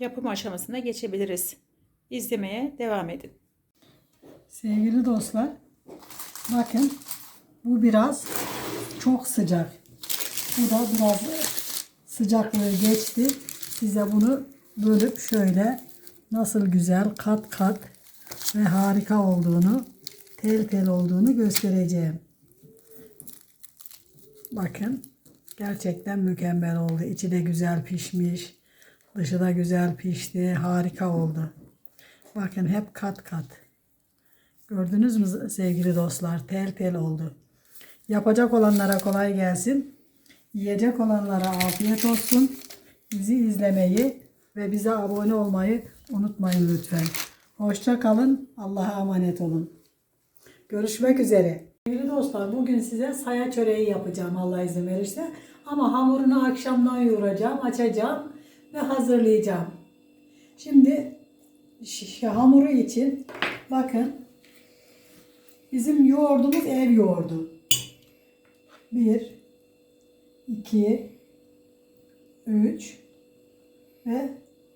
yapım aşamasına geçebiliriz. İzlemeye devam edin. Sevgili dostlar, bakın bu biraz çok sıcak. Bu da biraz sıcaklığı geçti. Size bunu bölüp şöyle nasıl güzel kat kat ve harika olduğunu, tel tel olduğunu göstereceğim. Bakın gerçekten mükemmel oldu. İçi de güzel pişmiş. Dışı da güzel pişti. Harika oldu. Bakın hep kat kat. Gördünüz mü sevgili dostlar? Tel tel oldu. Yapacak olanlara kolay gelsin. Yiyecek olanlara afiyet olsun. Bizi izlemeyi ve bize abone olmayı unutmayın lütfen. Hoşça kalın. Allah'a emanet olun. Görüşmek üzere. Sevgili dostlar bugün size saya çöreği yapacağım Allah izin verirse. Ama hamurunu akşamdan yoğuracağım, açacağım ve hazırlayacağım. Şimdi hamuru için bakın bizim yoğurdumuz ev yoğurdu. 1 2 3 ve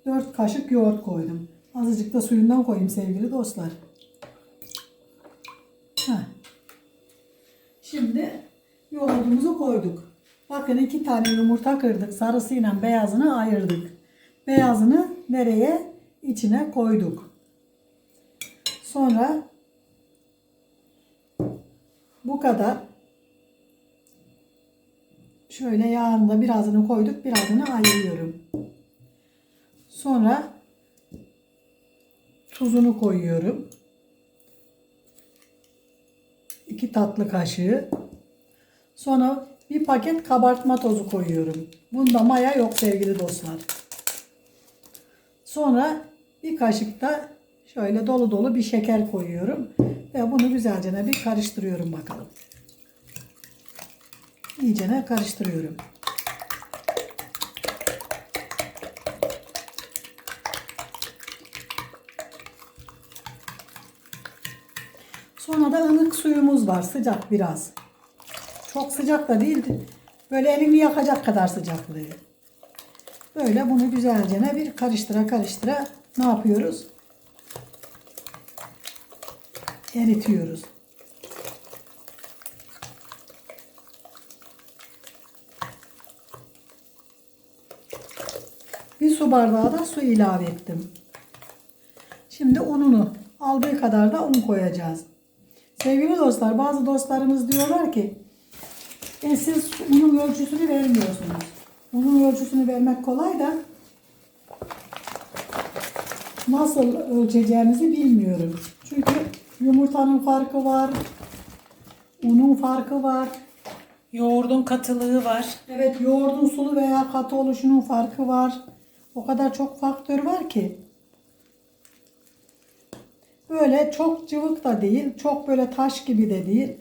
4 kaşık yoğurt koydum. Azıcık da suyundan koyayım sevgili dostlar. Heh. Şimdi yoğurdumuzu koyduk. Bakın iki tane yumurta kırdık. Sarısıyla beyazını ayırdık. Beyazını nereye? İçine koyduk. Sonra bu kadar şöyle yağında birazını koyduk. Birazını ayırıyorum. Sonra tuzunu koyuyorum. 2 tatlı kaşığı. Sonra bir paket kabartma tozu koyuyorum. Bunda maya yok sevgili dostlar. Sonra bir kaşık da şöyle dolu dolu bir şeker koyuyorum. Ve bunu güzelce bir karıştırıyorum bakalım. İyicene karıştırıyorum. Sonra da ılık suyumuz var. Sıcak biraz. Çok sıcak da değil. Böyle elini yakacak kadar sıcaklığı. Böyle bunu güzelce bir karıştıra karıştıra ne yapıyoruz? Eritiyoruz. Bir su bardağı da su ilave ettim. Şimdi ununu aldığı kadar da un koyacağız. Sevgili dostlar bazı dostlarımız diyorlar ki e siz unun ölçüsünü vermiyorsunuz. Unun ölçüsünü vermek kolay da nasıl ölçeceğimizi bilmiyorum. Çünkü yumurtanın farkı var, unun farkı var. Yoğurdun katılığı var. Evet yoğurdun sulu veya katı oluşunun farkı var. O kadar çok faktör var ki. Böyle çok cıvık da değil, çok böyle taş gibi de değil.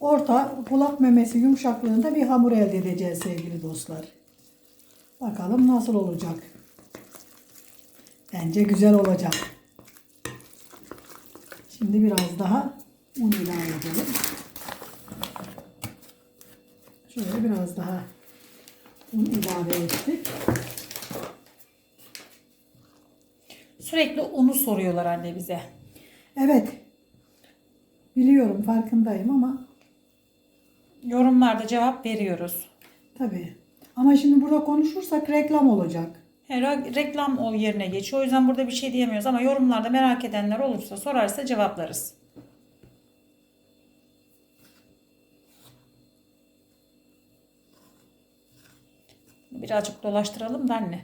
Orta kulak memesi yumuşaklığında bir hamur elde edeceğiz sevgili dostlar. Bakalım nasıl olacak. Bence güzel olacak. Şimdi biraz daha un ilave edelim. Şöyle biraz daha un ilave ettik. Sürekli unu soruyorlar anne bize. Evet. Biliyorum farkındayım ama Yorumlarda cevap veriyoruz. tabii. Ama şimdi burada konuşursak reklam olacak. Reklam o yerine geçiyor. O yüzden burada bir şey diyemiyoruz ama yorumlarda merak edenler olursa sorarsa cevaplarız. Birazcık dolaştıralım da anne.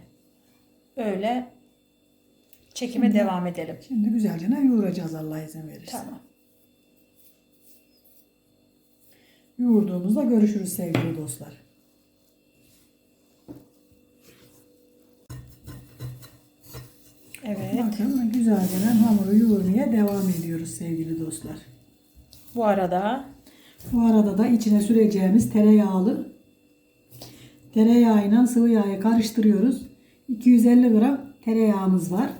Öyle çekime devam edelim. Şimdi güzelce yoğuracağız Allah izin verirse. Tamam. Yoğurduğumuzda görüşürüz sevgili dostlar. Evet. Bakın güzelce hamuru yoğurmaya devam ediyoruz sevgili dostlar. Bu arada Bu arada da içine süreceğimiz tereyağlı tereyağıyla sıvı yağı karıştırıyoruz. 250 gram tereyağımız var.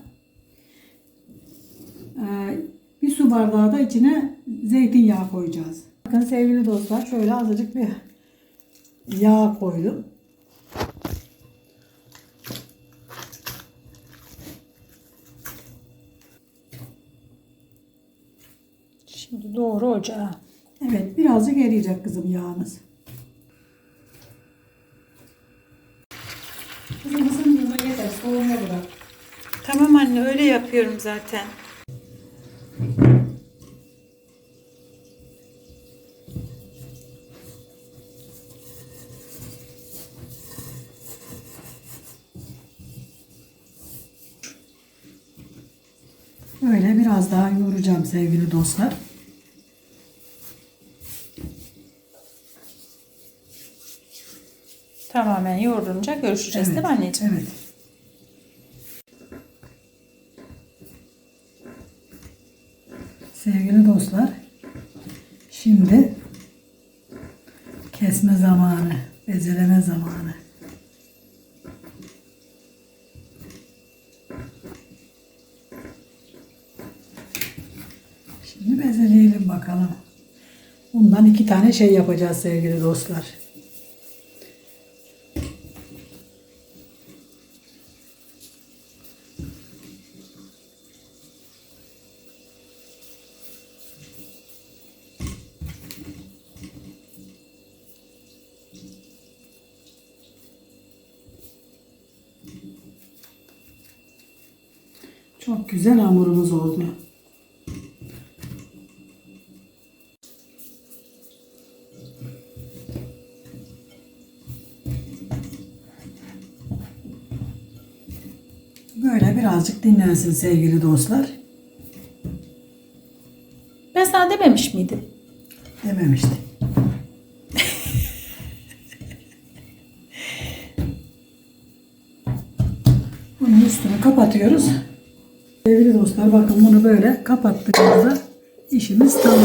Ee, bir su bardağı da içine zeytinyağı koyacağız. Bakın sevgili dostlar şöyle azıcık bir yağ koydum. Şimdi doğru ocağa. Evet birazcık eriyecek kızım yağımız. Kızım ısınmıyor yeter soğumaya bırak. Tamam anne öyle yapıyorum zaten. Biraz daha yoğuracağım sevgili dostlar. Tamamen yoğrulunca görüşeceğiz değil mi anneciğim? Evet. Sevgili dostlar, şimdi bakalım. Bundan iki tane şey yapacağız sevgili dostlar. Çok güzel hamurumuz oldu. Böyle birazcık dinlensin sevgili dostlar. Ben sana dememiş miydim? Dememiştim. Bunun üstünü kapatıyoruz. Sevgili dostlar bakın bunu böyle kapattığımızda işimiz tamam.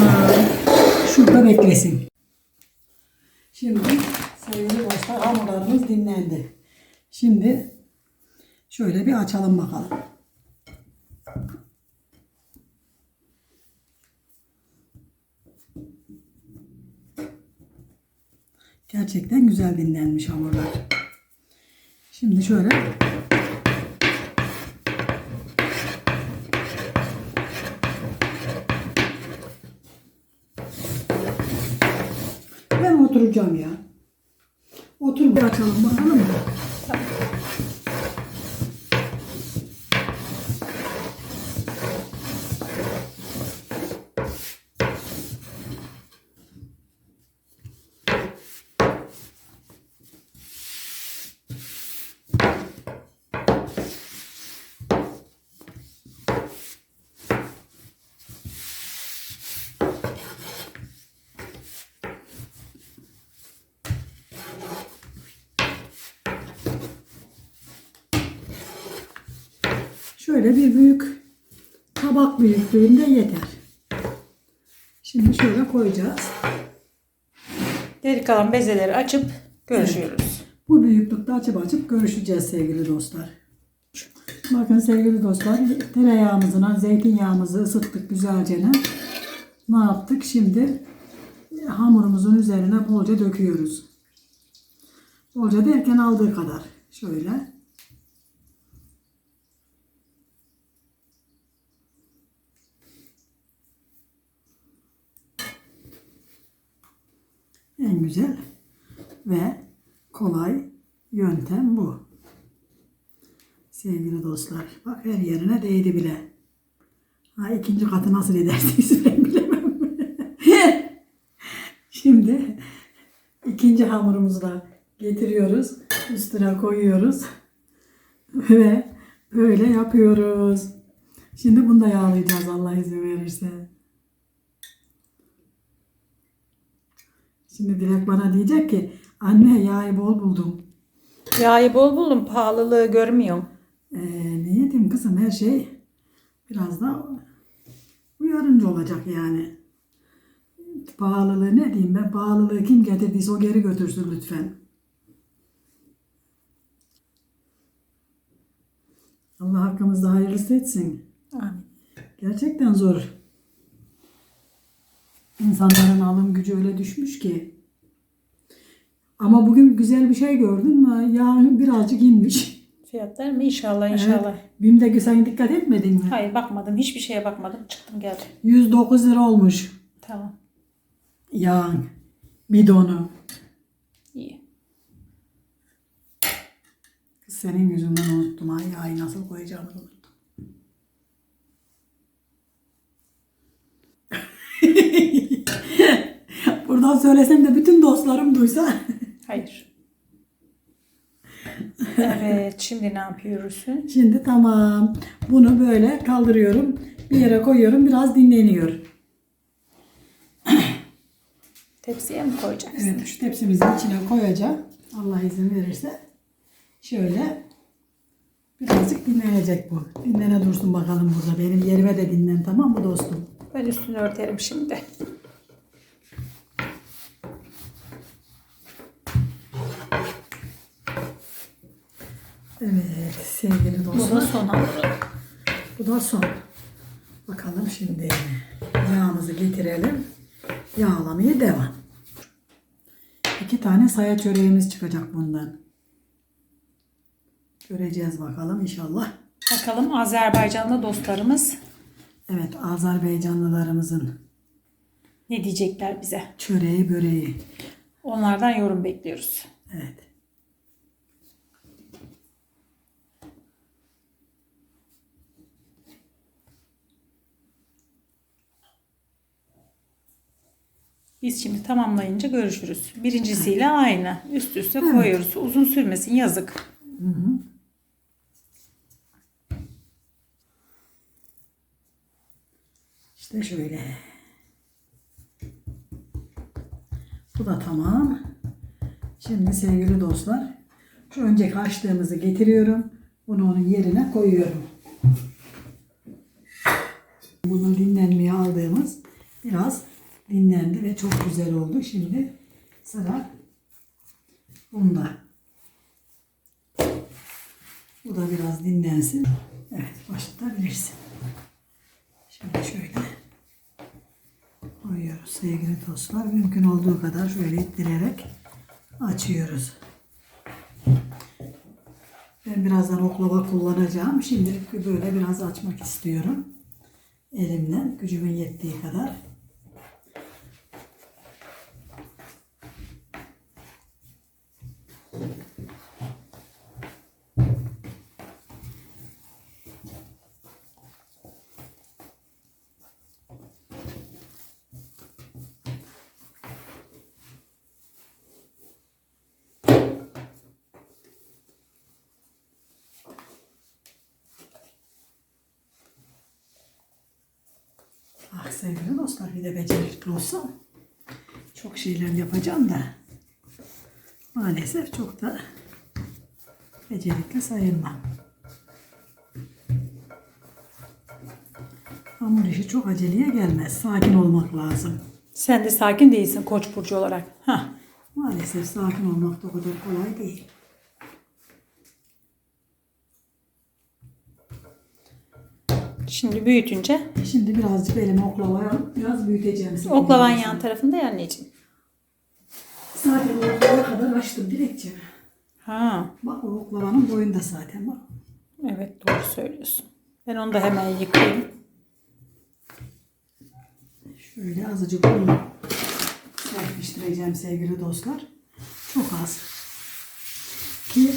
Şurada beklesin. Şimdi sevgili dostlar hamurlarımız dinlendi. Şimdi şöyle bir açalım bakalım. Gerçekten güzel dinlenmiş hamurlar. Şimdi şöyle Ben oturacağım ya. Otur bir açalım bakalım mı? Şöyle bir büyük tabak büyüklüğünde yeter. Şimdi şöyle koyacağız. Geri kalan bezeleri açıp görüşüyoruz. Bu büyüklükte açıp açıp görüşeceğiz sevgili dostlar. Bakın sevgili dostlar tereyağımızla zeytinyağımızı ısıttık güzelce. Ne yaptık? Şimdi hamurumuzun üzerine bolca döküyoruz. Bolca derken aldığı kadar. Şöyle. En güzel ve kolay yöntem bu. Sevgili dostlar. Bak her yerine değdi bile. Ha ikinci katı nasıl edersiniz ben bilemem. Şimdi ikinci hamurumuzu da getiriyoruz. Üstüne koyuyoruz. Ve böyle yapıyoruz. Şimdi bunu da yağlayacağız Allah izin verirse. Şimdi Dilek bana diyecek ki anne yağı bol buldum. Yağı bol buldum pahalılığı görmüyorum. Ee, ne yedim kızım her şey biraz da uyarınca olacak yani. Pahalılığı ne diyeyim ben pahalılığı kim getirdiyse o geri götürsün lütfen. Allah hakkımızda hayırlısı etsin. Amin. Gerçekten zor. İnsanların alım gücü öyle düşmüş ki. Ama bugün güzel bir şey gördün mü? Yağ birazcık inmiş. Fiyatlar mı? İnşallah inşallah. BİM'de sen dikkat etmedin mi? Hayır bakmadım. Hiçbir şeye bakmadım. Çıktım geldim. 109 lira olmuş. Tamam. Yağın, bidonu. İyi. Senin yüzünden unuttum. Ay yağı nasıl koyacağımı unuttum. Buradan söylesem de bütün dostlarım duysa. Hayır. Evet. Şimdi ne yapıyorsun? Şimdi tamam. Bunu böyle kaldırıyorum. Bir yere koyuyorum. Biraz dinleniyor. Tepsiye mi koyacaksın? Evet şu tepsimizin içine koyacağım. Allah izin verirse. Şöyle birazcık dinlenecek bu. Dinlene dursun bakalım burada. Benim yerime de dinlen tamam mı dostum? Ben üstünü örterim şimdi. Evet sevgili Bu da dostlar. son hamuru. Bu da son. Bakalım şimdi yağımızı getirelim. Yağlamaya devam. İki tane saya çöreğimiz çıkacak bundan. Göreceğiz bakalım inşallah. Bakalım Azerbaycanlı dostlarımız Evet Azerbaycanlılarımızın ne diyecekler bize? çöreği böreği. Onlardan yorum bekliyoruz. Evet. Biz şimdi tamamlayınca görüşürüz. Birincisiyle aynı. Üst üste koyuyoruz. Uzun sürmesin yazık. İşte şöyle. Bu da tamam. Şimdi sevgili dostlar, şu önce açtığımızı getiriyorum. Bunu onun yerine koyuyorum. Bunu dinlenmeye aldığımız biraz dinlendi ve çok güzel oldu. Şimdi sıra bunda. Bu da biraz dinlensin. Evet, başlatabilirsin. Şimdi şöyle koyuyoruz sevgili dostlar. Mümkün olduğu kadar şöyle ittirerek açıyoruz. Ben birazdan oklava kullanacağım. Şimdilik böyle biraz açmak istiyorum. Elimden gücümün yettiği kadar. Sevgili dostlar bir de becerikli olsam çok şeyler yapacağım da maalesef çok da becerikli sayılmam. Hamur işi çok aceleye gelmez. Sakin olmak lazım. Sen de sakin değilsin Koç burcu olarak. Hah. Maalesef sakin olmak da o kadar kolay değil. Şimdi büyütünce Şimdi birazcık elime oklavaya biraz büyüteceğim. oklavan yan tarafında ya anneciğim. Zaten oklavaya kadar açtım dilekçe. Ha. Bak o oklavanın boyunda zaten bak. Evet doğru söylüyorsun. Ben onu da hemen yıkayayım. Şöyle azıcık un serpiştireceğim sevgili dostlar. Çok az. Ki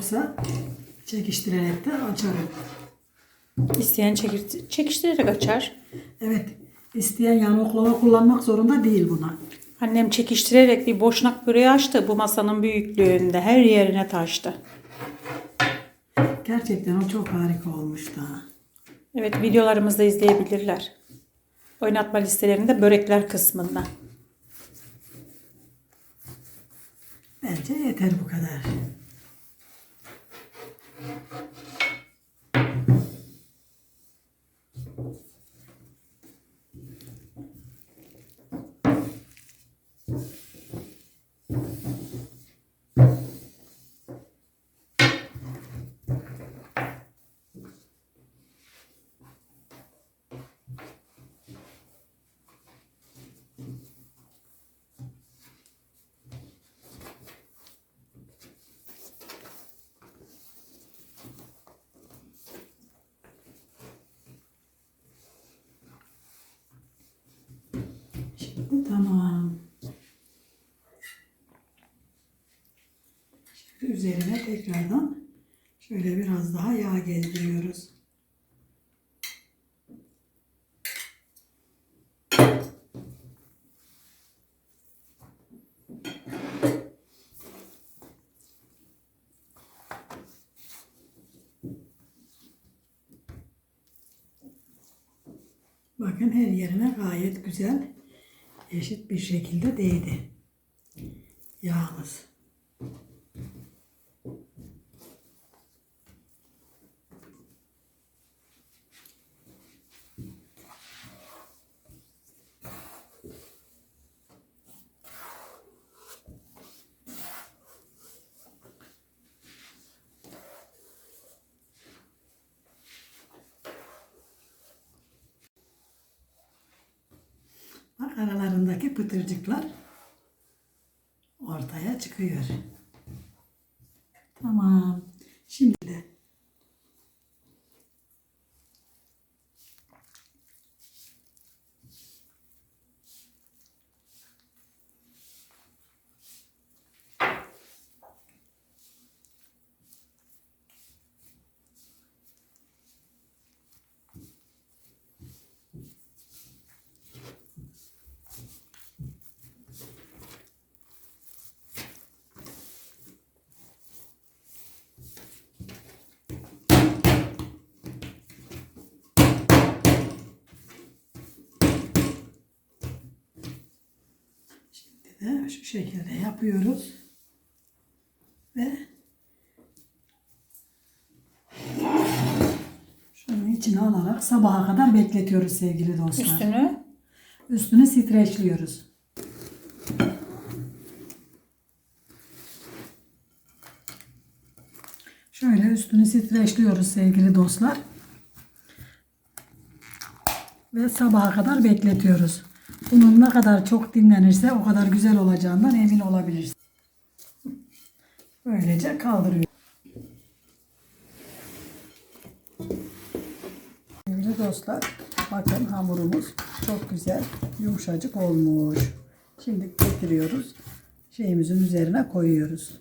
Yoksa çekiştirerek de açarım. İsteyen çekir- çekiştirerek açar. Evet, isteyen yani oklava kullanmak zorunda değil buna. Annem çekiştirerek bir boşnak böreği açtı. Bu masanın büyüklüğünde her yerine taştı. Gerçekten o çok harika olmuş da. Evet videolarımızda izleyebilirler. Oynatma listelerinde börekler kısmında. Bence yeter bu kadar. Thank you. Tamam. Şimdi üzerine tekrardan şöyle biraz daha yağ gezdiriyoruz. Bakın her yerine gayet güzel eşit bir şekilde değdi. Yağımız. Bak aralarındaki pıtırcıklar ortaya çıkıyor. Tamam. Şimdi de de şu şekilde yapıyoruz. Ve şunun içine alarak sabaha kadar bekletiyoruz sevgili dostlar. Üstünü Üstünü streçliyoruz. Şöyle üstünü streçliyoruz sevgili dostlar. Ve sabaha kadar bekletiyoruz. Bunun ne kadar çok dinlenirse o kadar güzel olacağından emin olabilirsiniz. Böylece kaldırıyor. Sevgili dostlar, bakın hamurumuz çok güzel, yumuşacık olmuş. Şimdi getiriyoruz, şeyimizin üzerine koyuyoruz.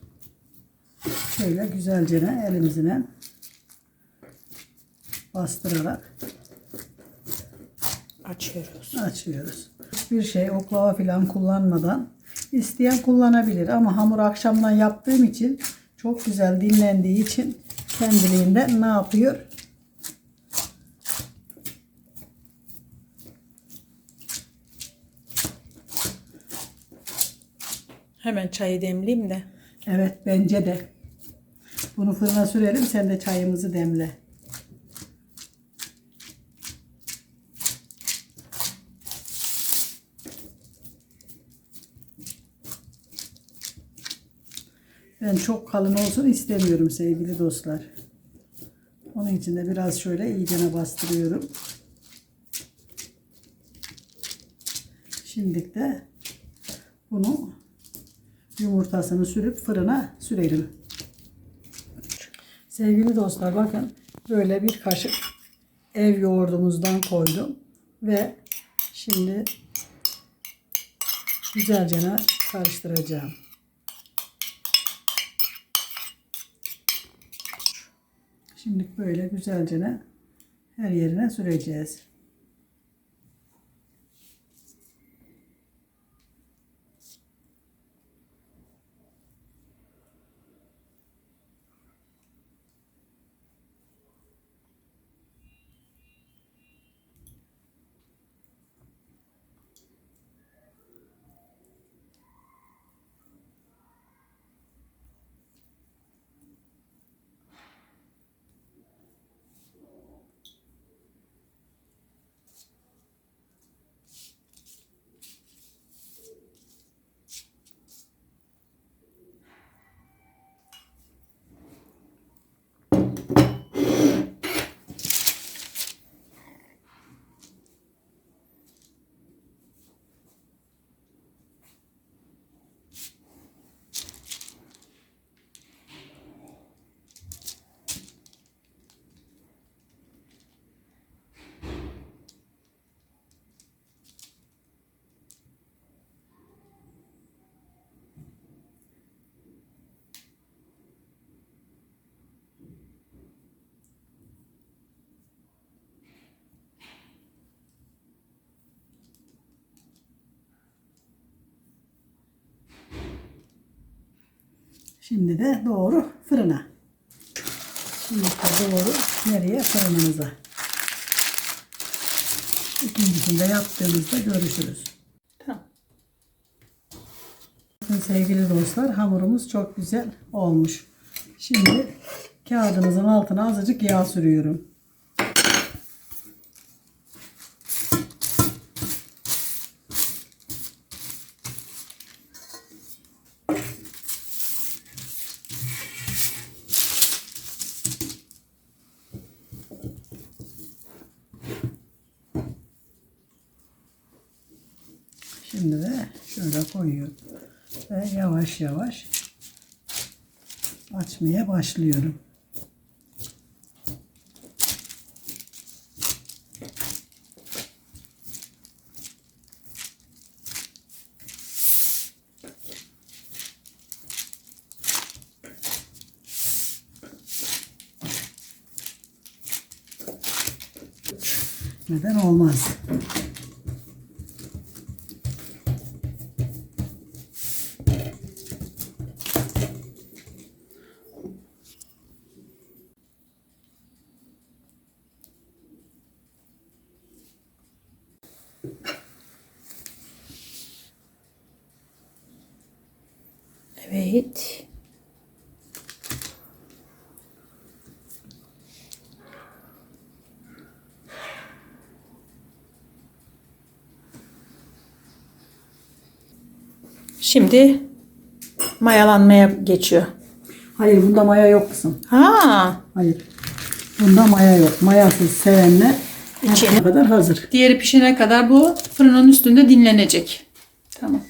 Şöyle güzelce elimizle bastırarak açıyoruz. açıyoruz. Hiçbir şey oklava falan kullanmadan isteyen kullanabilir ama hamur akşamdan yaptığım için çok güzel dinlendiği için kendiliğinden ne yapıyor? Hemen çayı demleyeyim de. Evet bence de. Bunu fırına sürelim sen de çayımızı demle. Ben çok kalın olsun istemiyorum sevgili dostlar. Onun için de biraz şöyle iyicene bastırıyorum. Şimdi de bunu yumurtasını sürüp fırına sürelim. Sevgili dostlar bakın böyle bir kaşık ev yoğurdumuzdan koydum ve şimdi güzelce karıştıracağım. Şimdi böyle güzelce her yerine süreceğiz. Şimdi de doğru fırına. Şimdi de doğru nereye fırınımıza. İkincisini de yaptığımızda görüşürüz. Tamam. Sevgili dostlar hamurumuz çok güzel olmuş. Şimdi kağıdımızın altına azıcık yağ sürüyorum. Şimdi de şöyle koyuyorum ve yavaş yavaş açmaya başlıyorum. Neden olmaz? Evet. Şimdi mayalanmaya geçiyor. Hayır bunda maya yok kızım. Ha, Hayır. Bunda maya yok. Mayasız sevenler İçine. kadar hazır. diğeri pişene kadar bu fırının üstünde dinlenecek. Tamam.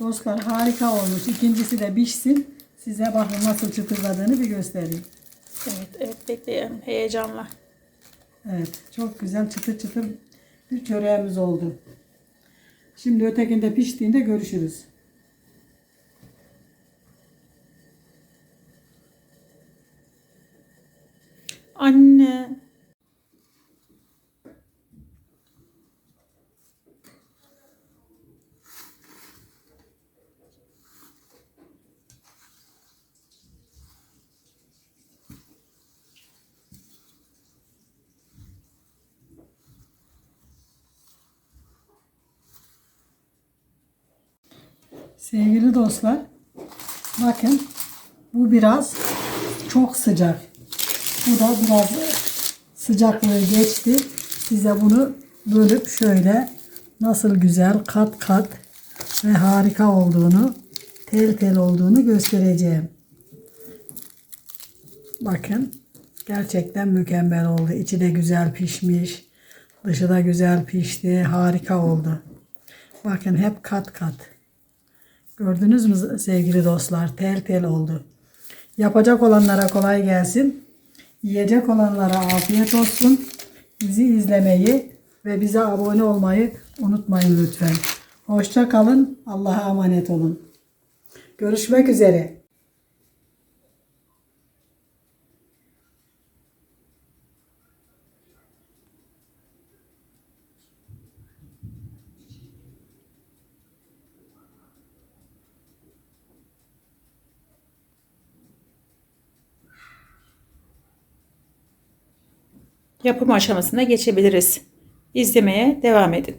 Dostlar harika olmuş. İkincisi de pişsin. Size bakın nasıl çıtırladığını bir göstereyim. Evet, evet bekleyelim heyecanla. Evet. Çok güzel çıtır çıtır bir çöreğimiz oldu. Şimdi ötekinde piştiğinde görüşürüz. Anne. Sevgili dostlar, bakın bu biraz çok sıcak. Bu da biraz sıcaklığı geçti. Size bunu bölüp şöyle nasıl güzel kat kat ve harika olduğunu, tel tel olduğunu göstereceğim. Bakın gerçekten mükemmel oldu. İçi de güzel pişmiş. Dışı da güzel pişti. Harika oldu. Bakın hep kat kat. Gördünüz mü sevgili dostlar? Tel tel oldu. Yapacak olanlara kolay gelsin. Yiyecek olanlara afiyet olsun. Bizi izlemeyi ve bize abone olmayı unutmayın lütfen. Hoşça kalın. Allah'a emanet olun. Görüşmek üzere. Yapım aşamasına geçebiliriz. İzlemeye devam edin.